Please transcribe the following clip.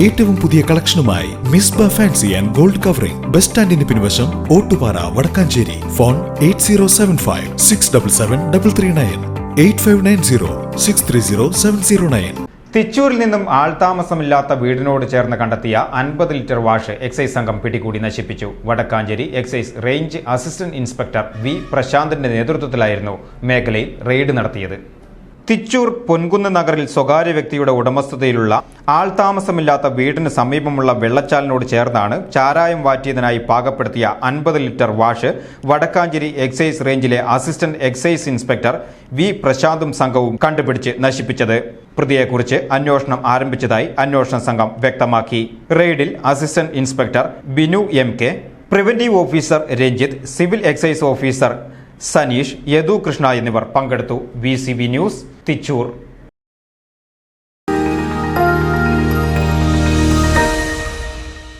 ഏറ്റവും പുതിയ കളക്ഷനുമായി Misba fancy and gold covering. Bus സ്റ്റാൻഡിന് പിൻവശം Ottupara Wadakkanchery. Phone eight zero seven five six double seven double three nine. Eight five nine zero six three zero seven zero nine. തിച്ചൂരിൽ നിന്നും ആൾതാമസമില്ലാത്ത വീടിനോട് ചേർന്ന് കണ്ടെത്തിയ അൻപത് litre wash excise സംഘം പിടികൂടി നശിപ്പിച്ചു. Wadakkanchery excise range assistant inspector V പ്രശാന്തിന്റെ നേതൃത്വത്തിലായിരുന്നു മേഖലയിൽ റെയ്ഡ് നടത്തിയത്. തിച്ചൂർ പൊൻകുന്ന് നഗറിൽ സ്വകാര്യ വ്യക്തിയുടെ ഉടമസ്ഥതയിലുള്ള ആൾ താമസമില്ലാത്ത വീടിന് സമീപമുള്ള വെള്ളച്ചാലിനോട് ചേർന്നാണ് ചാരായം വാറ്റിയതിനായി പാകപ്പെടുത്തിയ അൻപത് ലിറ്റർ വാഷ് വടക്കാഞ്ചേരി എക്സൈസ് റേഞ്ചിലെ അസിസ്റ്റന്റ് എക്സൈസ് ഇൻസ്പെക്ടർ വി പ്രശാന്തും സംഘവും കണ്ടുപിടിച്ച് നശിപ്പിച്ചത്. പ്രതിയെക്കുറിച്ച് അന്വേഷണം ആരംഭിച്ചതായി അന്വേഷണ സംഘം വ്യക്തമാക്കി. റെയ്ഡിൽ assistant inspector Binu M K preventive officer Ranjith civil excise officer Saneesh Yadu Krishna എന്നിവർ പങ്കെടുത്തു. V news Thichoor.